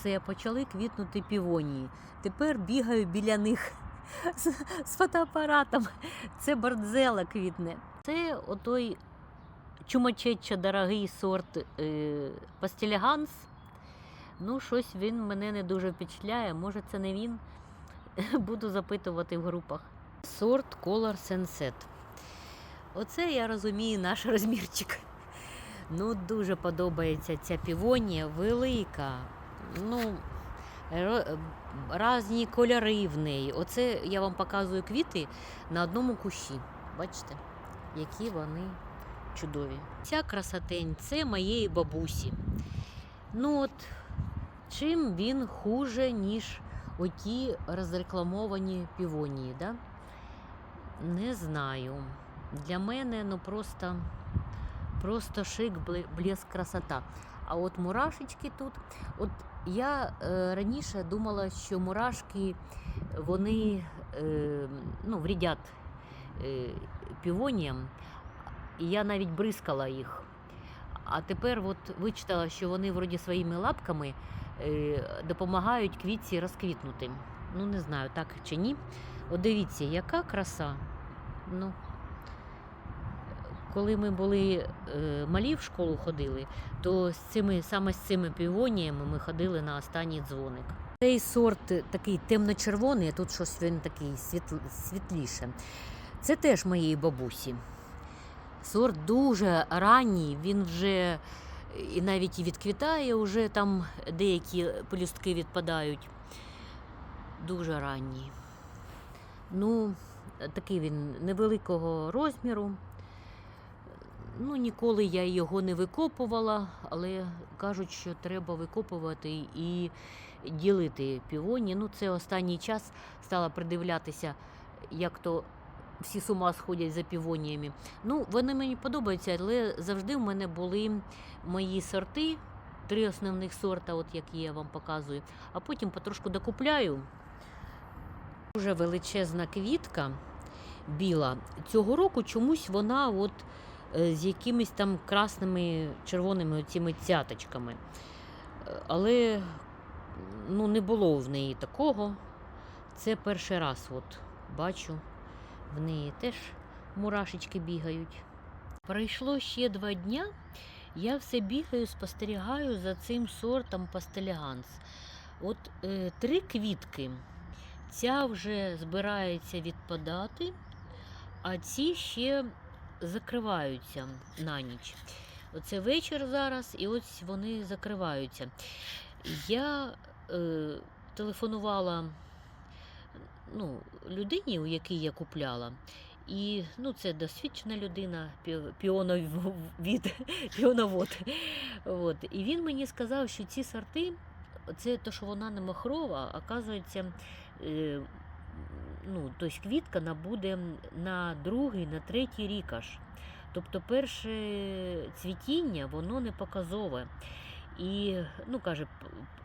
Все, почали квітнути півонії. Тепер бігаю біля них з, з фотоапаратом. Це бордзела квітне. Це отой чумачеча дорогий сорт е, пастеліганс. Ну, щось він мене не дуже впечатляє. Може, це не він. Буду запитувати в групах. Сорт Color Sunset. Оце я розумію наш розмірчик. Ну, дуже подобається ця півонія, велика. Ну, різні кольори в неї. Оце я вам показую квіти на одному кущі. Бачите, які вони чудові. Ця красотень це моєї бабусі. Ну от, чим він хуже, ніж оті розрекламовані півонії, да? Не знаю. Для мене ну просто, просто шик, бле- блеск, красота. А от мурашечки тут. От я е, раніше думала, що мурашки вони е, ну, врідять е, півоніям, і я навіть бризкала їх. А тепер от вичитала, що вони вроді своїми лапками допомагають квітці розквітнути. Ну, не знаю, так чи ні. От дивіться, яка краса. Ну, коли ми були е, малі в школу ходили, то з цими, саме з цими півоніями ми ходили на останній дзвоник. Цей сорт такий темно-червоний, а тут щось він такий світл, світліше. Це теж моєї бабусі. Сорт дуже ранній, він вже і навіть і відквітає, вже там деякі пелюстки відпадають. Дуже ранній. Ну, такий він невеликого розміру. Ну, ніколи я його не викопувала, але кажуть, що треба викопувати і ділити півоні. Ну, це останній час стала придивлятися, як то всі з ума сходять за півоніями. Ну, вони мені подобаються, але завжди в мене були мої сорти, три основних сорта, от які я вам показую, а потім потрошку докупляю. Дуже величезна квітка біла. Цього року чомусь вона от з якимись там красними червоними цими цяточками. Е, Але ну, не було в неї такого. Це перший раз от бачу. В неї теж мурашечки бігають. Пройшло ще два дня. Я все бігаю, спостерігаю за цим сортом пастеліганс. От е, три квітки. Ця вже збирається відпадати, а ці ще закриваються на ніч. Оце вечір зараз, і ось вони закриваються. Я е, телефонувала ну, людині, у якій я купляла. І ну, це досвідчена людина, піоновід, піоновод. От. І він мені сказав, що ці сорти, це те, що вона не махрова, оказується, е, ну, тобто квітка набуде на другий, на третій рік аж. Тобто перше цвітіння, воно не показове. І, ну, каже,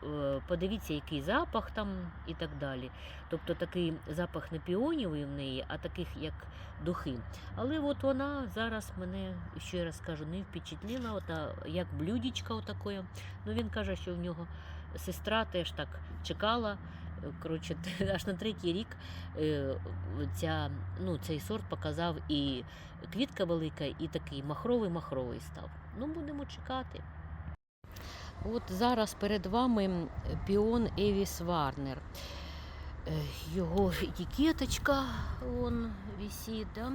е, подивіться, який запах там і так далі. Тобто такий запах не піонівий в неї, а таких як духи. Але от вона зараз мене, ще раз кажу, не впечатлила, ота, як блюдечко отакое. Ну він каже, що в нього сестра теж так чекала. Коротше, аж на третій рік ця, ну, цей сорт показав і квітка велика, і такий махровий-махровий став. Ну, будемо чекати. От зараз перед вами піон Евіс Варнер. Е, Його етикеточка вон висить. Да?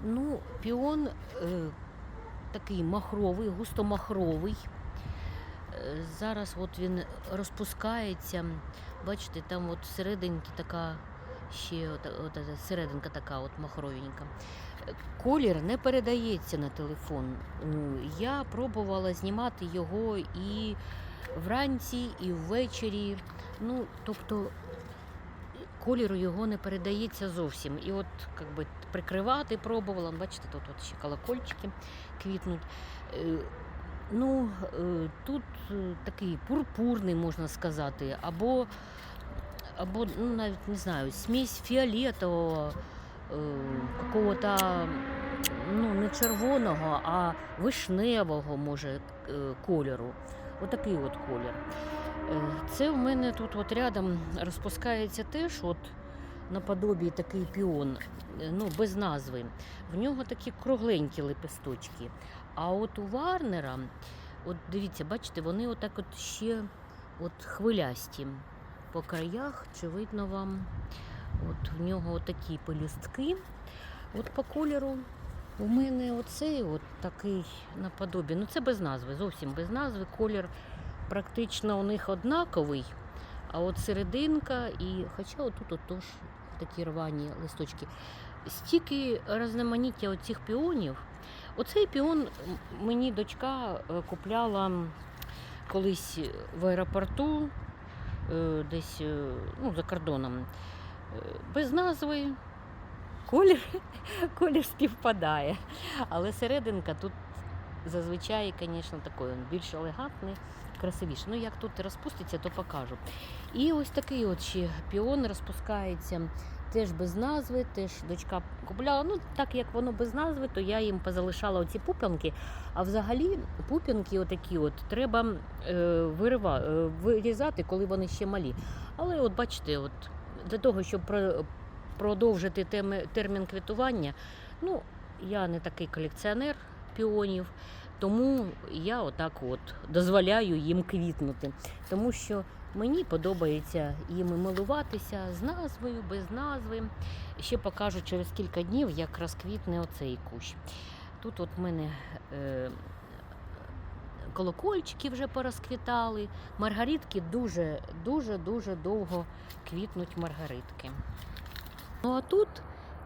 Ну, піон е, такий махровий, густомахровий. Зараз от він розпускається. Бачите, там от всерединки така ще от, от, от, серединка така от махровенька. Е, Колір не передається на телефон. Я пробувала знімати його і вранці, і ввечері. Ну, тобто кольору його не передається зовсім. І от як би, прикривати пробувала. Бачите, тут от ще колокольчики квітнуть. Ну, е, тут е, такий пурпурний, можна сказати, або, або ну, навіть не знаю, смесь фіолетового, е, какого-то ну, не червоного, а вишневого, може, кольору. Отакий от колір. Це у мене тут от рядом розпускається теж от наподобі такий піон, ну, без назви. В нього такі кругленькі лепесточки. А от у Варнера, от дивіться, бачите, вони отак от ще от хвилясті по краях, чи видно вам. От в нього такі пелюстки. От по кольору у мене оцей от такий наподобі. Ну це без назви, зовсім без назви. Колір практично у них однаковий. А от серединка і. Хоча отут от теж такі рвані листочки. Стільки різноманіття оцих піонів. Оцей піон мені дочка е, купляла колись в аеропорту, е, десь е, ну, за кордоном. Без назви. Колір, колір співпадає. Але серединка тут зазвичай, звісно, такий він більш елегантний, красивіше. Ну, як тут розпуститься, то покажу. І ось такий от ще піон розпускається. Теж без назви, теж дочка купляла. Ну, так як воно без назви, то я їм позалишала оці пуп'янки. А взагалі пуп'янки отакі от треба е, вирива, е, вирізати, коли вони ще малі. Але от бачите, от для того, щоб про, продовжити теми, термін квітування, ну, я не такий колекціонер піонів, тому я отак от дозволяю їм квітнути. Тому що мені подобається їм милуватися з назвою, без назви. Ще покажу через кілька днів, як розквітне оцей кущ. Тут от в мене е, колокольчики вже порозквітали. Маргаритки дуже, дуже, дуже довго квітнуть маргаритки. Ну а тут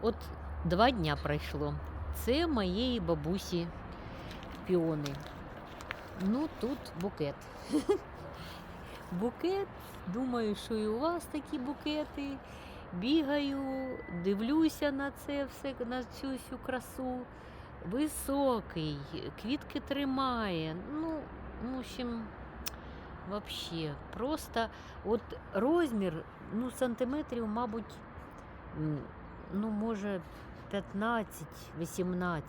от два дня пройшло. Це моєї бабусі піони. Ну, тут букет. Букет. Думаю, що і у вас такі букети. Бігаю, дивлюся на це все, на цю всю красу. Високий, квітки тримає. Ну, в общем, вообще, просто от розмір, ну, сантиметрів, мабуть, ну, може, 15-18.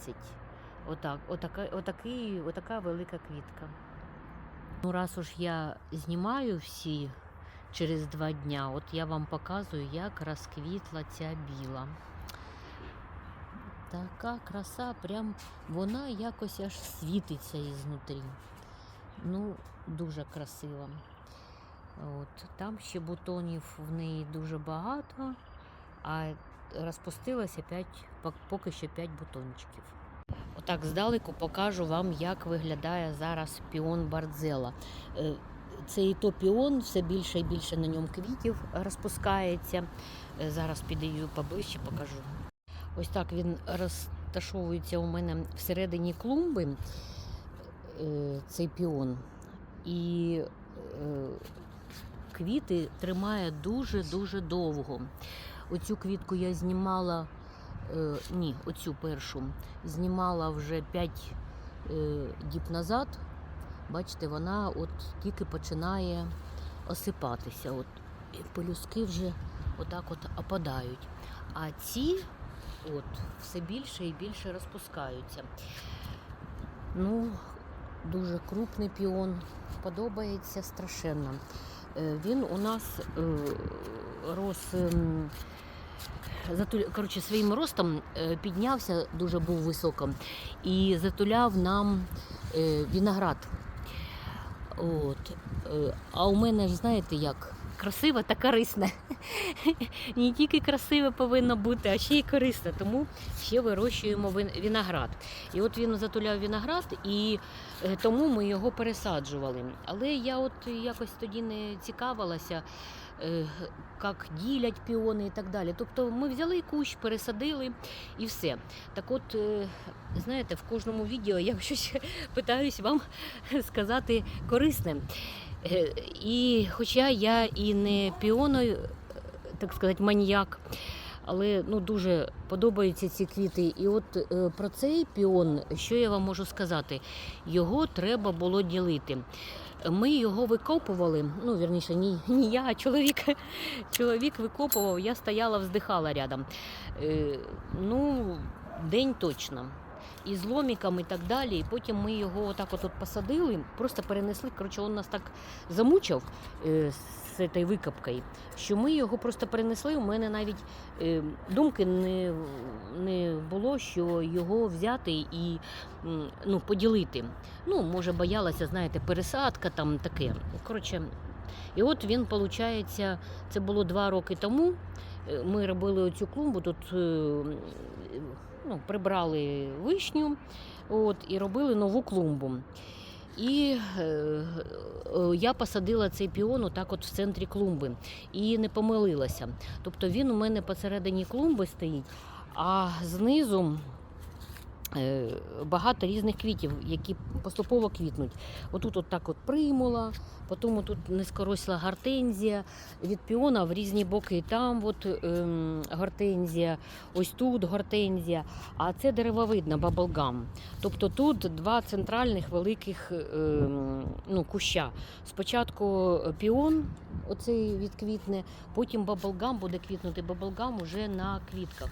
Отак, отака, отакий, отака велика квітка. Ну, раз уж я знімаю всі через два дня, от я вам показую, як розквітла ця біла. Така краса, прям вона якось аж світиться ізнутрі. Ну, дуже красиво. От, там ще бутонів в неї дуже багато, а розпустилося 5, поки що 5 бутончиків. Отак здалеку покажу вам, як виглядає зараз піон Бардзела. Е, Цей то піон, все більше і більше на ньому квітів розпускається. Е, Зараз підаю поближче, покажу. Ось так він розташовується у мене всередині клумби, е, цей піон. І квіти тримає дуже-дуже довго. Оцю квітку я знімала, е, ні, оцю першу знімала вже 5 е, діб назад. Бачите, вона от тільки починає осипатися. От, і пелюстки вже отак от опадають. А ці от, все більше і більше розпускаються. Ну, дуже крупний піон, подобається страшенно. Е, Він у нас рос ем, затуля... коротше, своїм ростом е, піднявся, дуже був високим, і затуляв нам е, виноград. От. Е, А у мене ж знаєте як? Красиве та корисне. Не тільки красиве повинно бути, а ще й корисне. Тому ще вирощуємо вин- виноград. І от він затуляв виноград, і тому ми його пересаджували. Але я от якось тоді не цікавилася, як ділять піони і так далі. Тобто ми взяли кущ, пересадили і все. Так от, е, знаєте, в кожному відео я щось питаюсь вам сказати корисне. Е, І хоча я і не піоною, так сказати, маніяк, але ну, дуже подобаються ці квіти. І от е, про цей піон, що я вам можу сказати, його треба було ділити. Ми його викопували, ну вірніше, ні, ні я, а чоловік. Чоловік викопував, я стояла, вздихала рядом. Е, ну, день точно. І з ломіком і так далі. І потім ми його отак от посадили, просто перенесли. Коротше, він нас так замучив е, з цією викопкою, що ми його просто перенесли. У мене навіть е, думки не, не було, що його взяти і ну, поділити. Ну, може, боялася, знаєте, пересадка там таке. Коротше, і от він, виходить, це було два роки тому. Е, Ми робили оцю клумбу, тут е, ну, прибрали вишню от, і робили нову клумбу. І е, е, я посадила цей піон отак от в центрі клумби і не помилилася. Тобто він у мене посередині клумби стоїть, а знизу багато різних квітів, які поступово квітнуть. Отут от так от примула, потім тут низькоросла гортензія, від піона в різні боки. Там от, ем, гортензія, ось тут гортензія, а це деревовидна баблгам. Тобто тут два центральних великих ем, ну, куща. Спочатку піон, оцей відквітне, потім баблгам буде квітнути баблгам уже на квітках.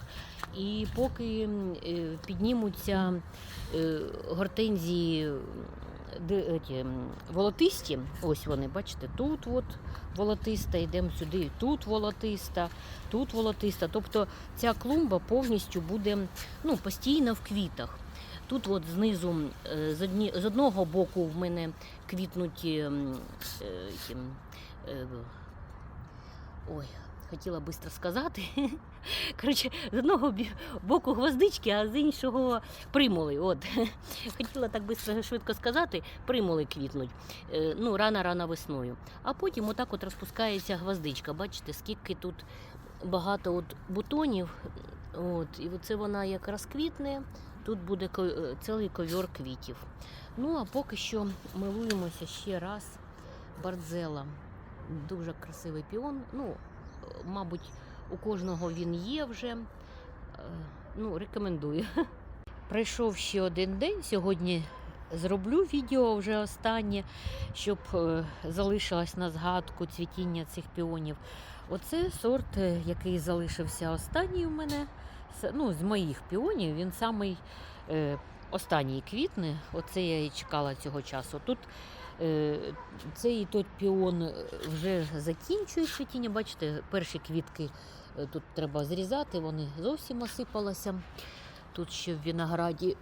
І поки е, піднімуться е, гортензії волотисті, ось вони, бачите, тут от волотиста, йдемо сюди, тут волотиста, тут волотиста. Тобто ця клумба повністю буде ну, постійно в квітах. Тут от знизу е, з, одні, з одного боку в мене квітнуть ем, е, ой, хотіла швидко сказати. Коротше, з одного боку гвоздички, а з іншого примули. От. Хотіла так швидко швидко сказати, примули квітнуть. Е, Ну, рано-рано весною. А потім отак от розпускається гвоздичка. Бачите, скільки тут багато от бутонів. От, і це вона як розквітне, тут буде е, цілий ковер квітів. Ну, а поки що милуємося ще раз. Бардзела. Дуже красивий піон. Ну, мабуть, у кожного він є вже. Е, Ну, рекомендую. Пройшов ще один день. Сьогодні зроблю відео вже останнє, щоб е, залишилось на згадку цвітіння цих піонів. Оце сорт, е, який залишився останній у мене. Ну, з моїх піонів він самий останній квітне. Оце я і чекала цього часу. Тут цей той піон е, вже закінчує цвітіння. Бачите, перші квітки е, тут треба зрізати, вони зовсім осипалися. Тут ще в винограді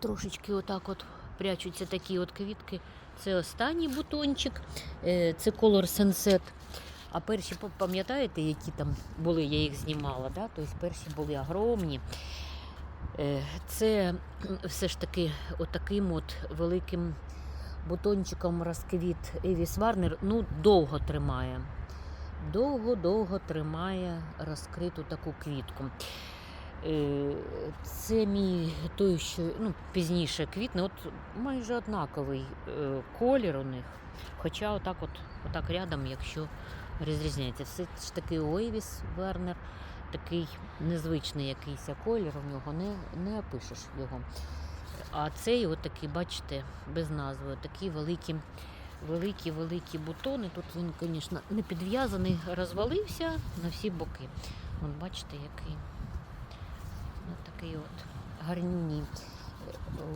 трошечки отак от прячуться такі от квітки. Це останній бутончик, е, це Color Sunset. А перші, пам'ятаєте, які там були, я їх знімала, да? тобто перші були огромні. Е, Це все ж таки отаким от великим бутончиком розквіт Евіс Варнер. Ну, довго тримає. Довго-довго тримає розкриту таку квітку. Е, Це мій той, що ну, пізніше квітне, от майже однаковий е, колір у них. Хоча отак, от, отак рядом, якщо розрізняється. Все ж таки Ойвіс Вернер, такий незвичний якийсь колір у нього, не, не опишеш його. А цей от такий, бачите, без назви, такі великі, великі, великі бутони. Тут він, звісно, не підв'язаний, розвалився на всі боки. Вон, бачите, який. Ось такий от гарнюній.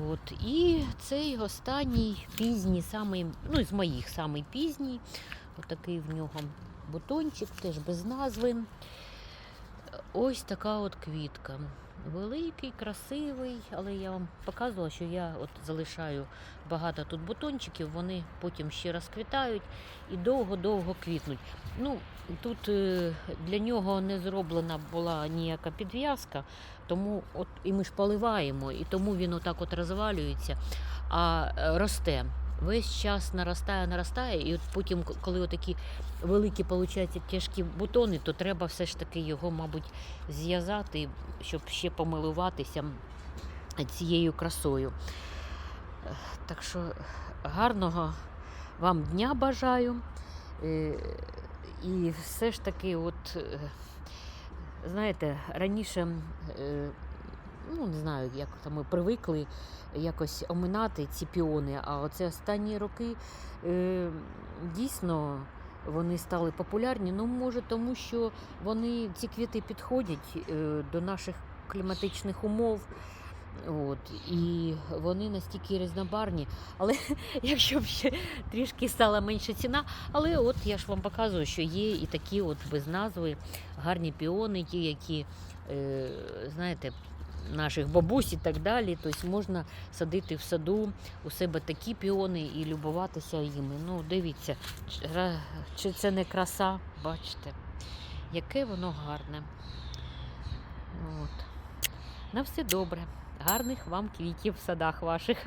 От. І цей останній пізній, самий, ну з моїх самий пізній. Отакий в нього бутончик, теж без назви. Ось така от квітка. Великий, красивий, але я вам показувала, що я от залишаю багато тут бутончиків, вони потім ще розквітають і довго-довго квітнуть. Ну, тут е, для нього не зроблена була ніяка підв'язка, тому от і ми ж поливаємо, і тому він отак от розвалюється, а росте. Весь час наростає, наростає, і от потім, коли отакі великі получаються тяжкі бутони, то треба все ж таки його, мабуть, зв'язати, щоб ще помилуватися цією красою. Так що гарного вам дня бажаю. Е, І все ж таки, от, е, знаєте, раніше, е, ну не знаю, як там ми привикли якось оминати ці піони, а оце останні роки е, дійсно вони стали популярні. Ну, може, тому що вони ці квіти підходять е, до наших кліматичних умов. От, і вони настільки різнобарні. Але якщо б ще трішки стала менша ціна, але от я ж вам показую, що є і такі от без назви гарні піони, ті, які, е, знаєте, наших бабусь і так далі. Тобто можна садити в саду у себе такі піони і любуватися їми. Ну, дивіться, чи- це не краса, бачите, яке воно гарне. От. На все добре. Гарних вам квітів в садах ваших.